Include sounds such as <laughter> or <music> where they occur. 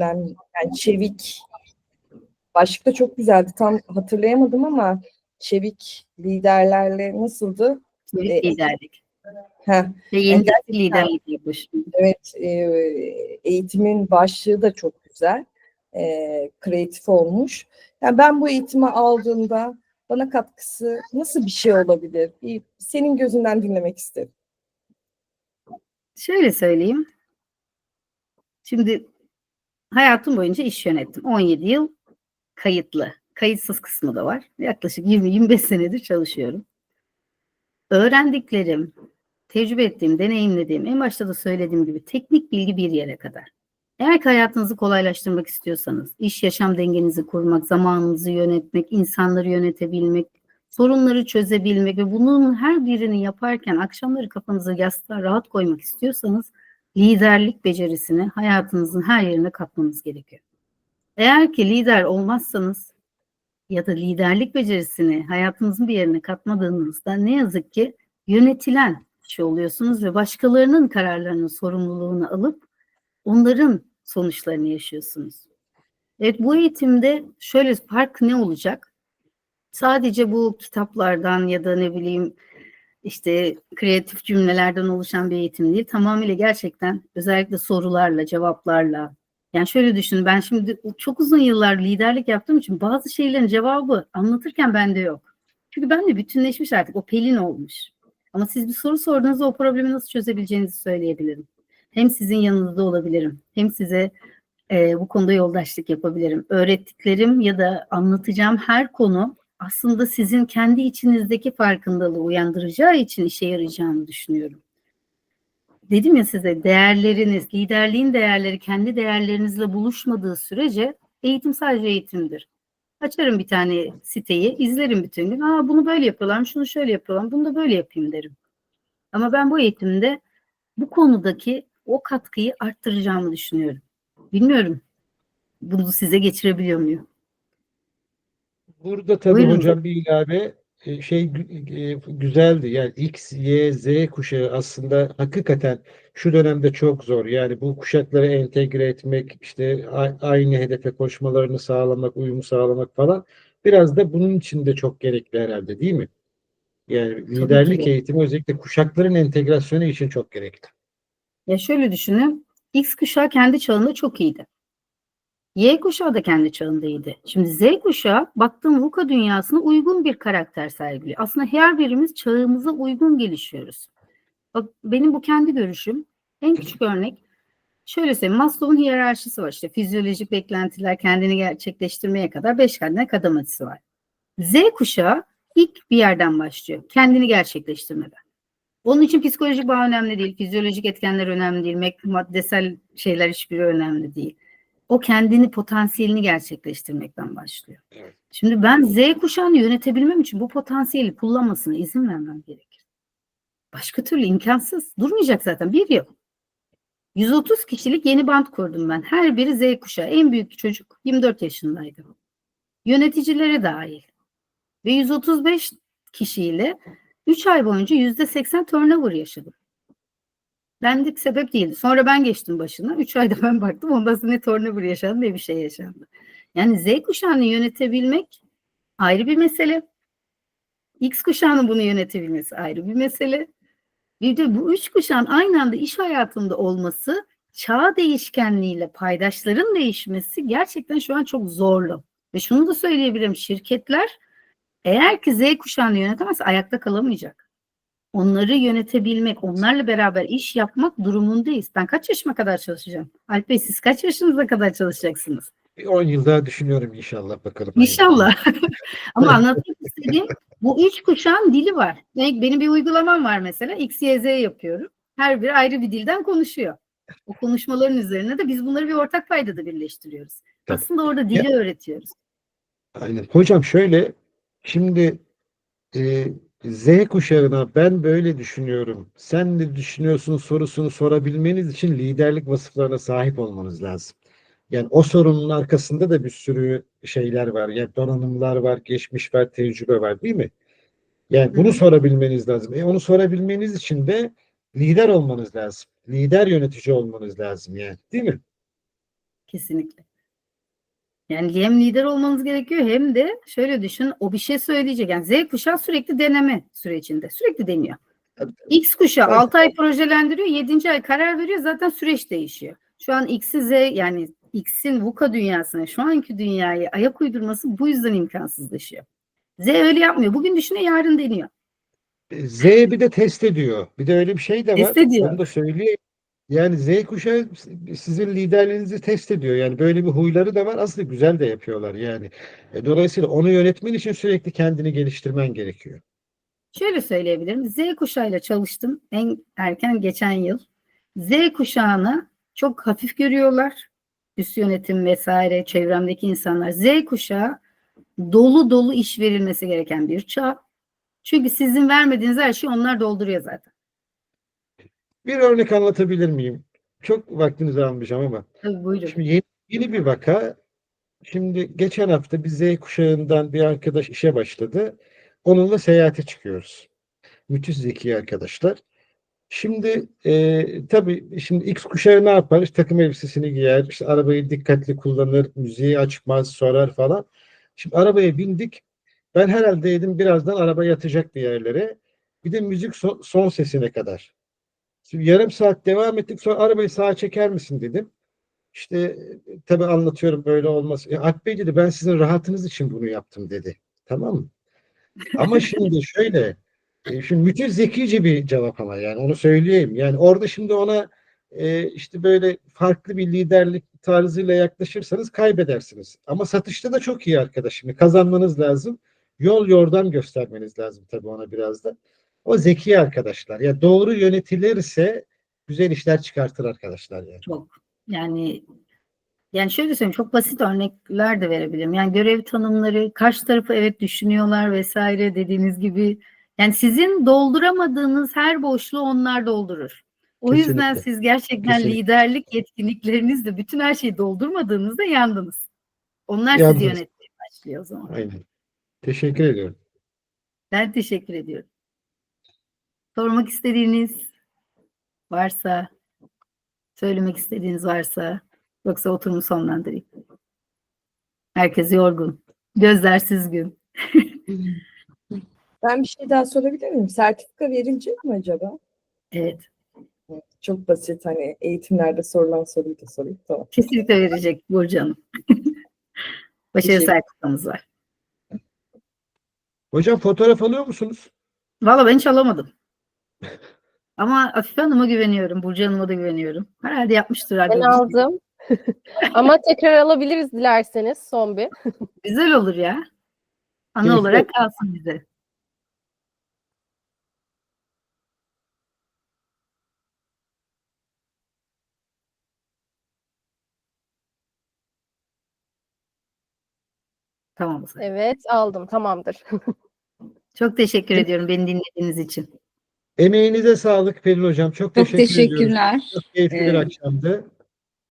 yani çevik başlık da çok güzeldi. Tam hatırlayamadım ama çevik liderlerle nasıldı? Çevik E, liderlik. Heh, Ve yeni nesil liderlik yapmış. evet e, eğitimin başlığı da çok güzel. E, kreatif olmuş. Yani ben bu eğitimi aldığımda bana katkısı nasıl bir şey olabilir? Bir, senin gözünden dinlemek isterim. Şöyle söyleyeyim. Şimdi hayatım boyunca iş yönettim. 17 yıl kayıtlı. Kayıtsız kısmı da var. Yaklaşık 20-25 senedir çalışıyorum. Öğrendiklerim, tecrübe ettiğim, deneyimlediğim, en başta da söylediğim gibi teknik bilgi bir yere kadar. Eğer ki hayatınızı kolaylaştırmak istiyorsanız, iş yaşam dengenizi kurmak, zamanınızı yönetmek, insanları yönetebilmek, sorunları çözebilmek ve bunun her birini yaparken akşamları kafanızı yastığa rahat koymak istiyorsanız liderlik becerisini hayatınızın her yerine katmanız gerekiyor. Eğer ki lider olmazsanız ya da liderlik becerisini hayatınızın bir yerine katmadığınızda ne yazık ki yönetilen kişi oluyorsunuz ve başkalarının kararlarının sorumluluğunu alıp onların sonuçlarını yaşıyorsunuz. Evet bu eğitimde şöyle fark ne olacak? Sadece bu kitaplardan ya da ne bileyim işte kreatif cümlelerden oluşan bir eğitim değil. Tamamıyla gerçekten özellikle sorularla, cevaplarla. Yani şöyle düşünün ben şimdi çok uzun yıllar liderlik yaptığım için bazı şeylerin cevabı anlatırken bende yok. Çünkü ben de bütünleşmiş artık o pelin olmuş. Ama siz bir soru sorduğunuzda o problemi nasıl çözebileceğinizi söyleyebilirim. Hem sizin yanınızda olabilirim. Hem size e, bu konuda yoldaşlık yapabilirim. Öğrettiklerim ya da anlatacağım her konu aslında sizin kendi içinizdeki farkındalığı uyandıracağı için işe yarayacağını düşünüyorum. Dedim ya size değerleriniz, liderliğin değerleri kendi değerlerinizle buluşmadığı sürece eğitim sadece eğitimdir. Açarım bir tane siteyi, izlerim bütün gün. Aa bunu böyle yapıyorlar, şunu şöyle yapıyorlar, bunu da böyle yapayım derim. Ama ben bu eğitimde bu konudaki o katkıyı arttıracağımı düşünüyorum. Bilmiyorum. Bunu size geçirebiliyor muyum? Burada tabii Buyurun. hocam bir ilave e, şey e, güzeldi. Yani X, Y, Z kuşağı aslında hakikaten şu dönemde çok zor. Yani bu kuşakları entegre etmek, işte aynı hedefe koşmalarını sağlamak, uyumu sağlamak falan biraz da bunun için de çok gerekli herhalde değil mi? Yani liderlik de. eğitimi özellikle kuşakların entegrasyonu için çok gerekli. Ya şöyle düşünün. X kuşağı kendi çağında çok iyiydi. Y kuşağı da kendi çağında. Şimdi Z kuşağı baktığım VUCA dünyasına uygun bir karakter sergiliyor. Aslında her birimiz çağımıza uygun gelişiyoruz. Bak benim bu kendi görüşüm. En küçük örnek şöyle söyleyeyim. Maslow'un hiyerarşisi var. İşte fizyolojik beklentiler kendini gerçekleştirmeye kadar beş kademe kademesi var. Z kuşağı ilk bir yerden başlıyor. Kendini gerçekleştirmeden. Onun için psikolojik bağ önemli değil, fizyolojik etkenler önemli değil, maddesel şeyler hiçbiri önemli değil. O kendini, potansiyelini gerçekleştirmekten başlıyor. Evet. Şimdi ben Z kuşağını yönetebilmem için bu potansiyeli kullanmasına izin vermem gerekir. Başka türlü imkansız. Durmayacak zaten bir yıl. 130 kişilik yeni band kurdum ben. Her biri Z kuşağı. En büyük çocuk 24 yaşındaydı. Yöneticileri dahil. Ve 135 kişiyle 3 ay boyunca %80 turnover yaşadım. Bendik sebep değildi. Sonra ben geçtim başına. 3 <laughs> ayda ben baktım. Ondan sonra ne turnover yaşandı ne bir şey yaşandı. Yani Z kuşağını yönetebilmek ayrı bir mesele. X kuşağının bunu yönetebilmesi ayrı bir mesele. Bir de bu üç kuşağın aynı anda iş hayatında olması çağ değişkenliğiyle paydaşların değişmesi gerçekten şu an çok zorlu. Ve şunu da söyleyebilirim şirketler eğer ki Z kuşağını yönetemezse ayakta kalamayacak. Onları yönetebilmek, onlarla beraber iş yapmak durumundayız. Ben kaç yaşıma kadar çalışacağım? Alp Bey siz kaç yaşınıza kadar çalışacaksınız? Bir 10 yıl daha düşünüyorum inşallah bakalım. İnşallah. <laughs> Ama anlatmak istediğim bu üç kuşağın dili var. Yani benim bir uygulamam var mesela. X, Y, Z yapıyorum. Her biri ayrı bir dilden konuşuyor. O konuşmaların üzerine de biz bunları bir ortak paydada birleştiriyoruz. Tabii. Aslında orada dili öğretiyoruz. Aynen. Hocam şöyle şimdi e, Z kuşağına ben böyle düşünüyorum. Sen de düşünüyorsun sorusunu sorabilmeniz için liderlik vasıflarına sahip olmanız lazım. Yani o sorunun arkasında da bir sürü şeyler var. Yani donanımlar var, geçmiş var, tecrübe var değil mi? Yani bunu sorabilmeniz lazım. E onu sorabilmeniz için de lider olmanız lazım. Lider yönetici olmanız lazım yani değil mi? Kesinlikle. Yani hem lider olmanız gerekiyor hem de şöyle düşün o bir şey söyleyecek. Yani Z kuşağı sürekli deneme sürecinde. Sürekli deniyor. X kuşağı Evet. 6 ay projelendiriyor, 7. ay karar veriyor zaten süreç değişiyor. Şu an X'i Z yani X'in VUCA dünyasına şu anki dünyaya ayak uydurması bu yüzden imkansızlaşıyor. Z öyle yapmıyor. Bugün düşünüyor yarın deniyor. Z bir de test ediyor. Bir de öyle bir şey de var. Test ediyor. Onu da söyleyeyim. Yani Z kuşağı sizin liderliğinizi test ediyor. Yani böyle bir huyları da var. Aslında güzel de yapıyorlar yani. E, dolayısıyla onu yönetmen için sürekli kendini geliştirmen gerekiyor. Şöyle söyleyebilirim. Z kuşağıyla çalıştım en erken geçen yıl. Z kuşağını çok hafif görüyorlar. Üst yönetim vesaire çevremdeki insanlar. Z kuşağı dolu dolu iş verilmesi gereken bir çağ. Çünkü sizin vermediğiniz her şeyi onlar dolduruyor zaten. Bir örnek anlatabilir miyim? Çok vaktinizi almayacağım ama. Tabii buyurun. Şimdi yeni, yeni bir vaka. Şimdi geçen hafta bir Z kuşağından bir arkadaş işe başladı. Onunla seyahate çıkıyoruz. Müthiş zeki arkadaşlar. Şimdi e, tabii şimdi X kuşağı ne yapar? İşte takım elbisesini giyer, işte arabayı dikkatli kullanır, müziği açmaz, sorar falan. Şimdi arabaya bindik. Ben herhalde dedim birazdan araba yatacak bir yerlere. Bir de müzik son, son sesine kadar. Şimdi yarım saat devam ettik. Sonra arabayı sağa çeker misin dedim. İşte tabii anlatıyorum böyle olmaz. E, Alp Bey dedi ben sizin rahatınız için bunu yaptım dedi. Tamam mı? Ama şimdi <laughs> şöyle e, şimdi müthiş zekice bir cevap ama yani onu söyleyeyim. Yani orada şimdi ona e, işte böyle farklı bir liderlik tarzıyla yaklaşırsanız kaybedersiniz. Ama satışta da çok iyi arkadaş. Şimdi kazanmanız lazım. Yol yordam göstermeniz lazım tabii ona biraz da. O zeki arkadaşlar. Ya doğru yönetilirse güzel işler çıkartır arkadaşlar yani. Çok. Yani yani şöyle söyleyeyim çok basit örnekler de verebilirim. Yani görev tanımları karşı tarafı evet düşünüyorlar vesaire dediğiniz gibi. Yani sizin dolduramadığınız her boşluğu onlar doldurur. O yüzden Kesinlikle. siz gerçekten Kesinlikle. liderlik yetkinliklerinizle bütün her şeyi doldurmadığınızda yandınız. Onlar Yandınız. sizi yönetmeye başlıyor o zaman. Aynen. Teşekkür ediyorum. Ben teşekkür ediyorum. Sormak istediğiniz varsa, söylemek istediğiniz varsa, yoksa oturumu sonlandırayım. Herkes yorgun. Gözler süzgün. <laughs> Ben bir şey daha sorabilir miyim? Sertifika verilecek mi acaba? Evet. Çok basit hani eğitimlerde sorulan soruyu da sorayım. Tamam. Kesinlikle verecek Burcu Hanım. <laughs> Başarı sertifikamız var. Hocam fotoğraf alıyor musunuz? Valla ben hiç alamadım. Ama Afife Hanım'a güveniyorum. Burcu Hanım'a da güveniyorum. Herhalde yapmıştır. Ben aldım. <laughs> Ama tekrar alabiliriz dilerseniz son bir. <laughs> Güzel olur ya. Ana olarak kalsın bize. Tamam. Evet aldım tamamdır. <laughs> Çok teşekkür ediyorum beni dinlediğiniz için. Emeğinize sağlık Pelin Hocam. Çok Çok teşekkür ediyorum. teşekkürler. Çok keyifli bir Ee, akşamdı.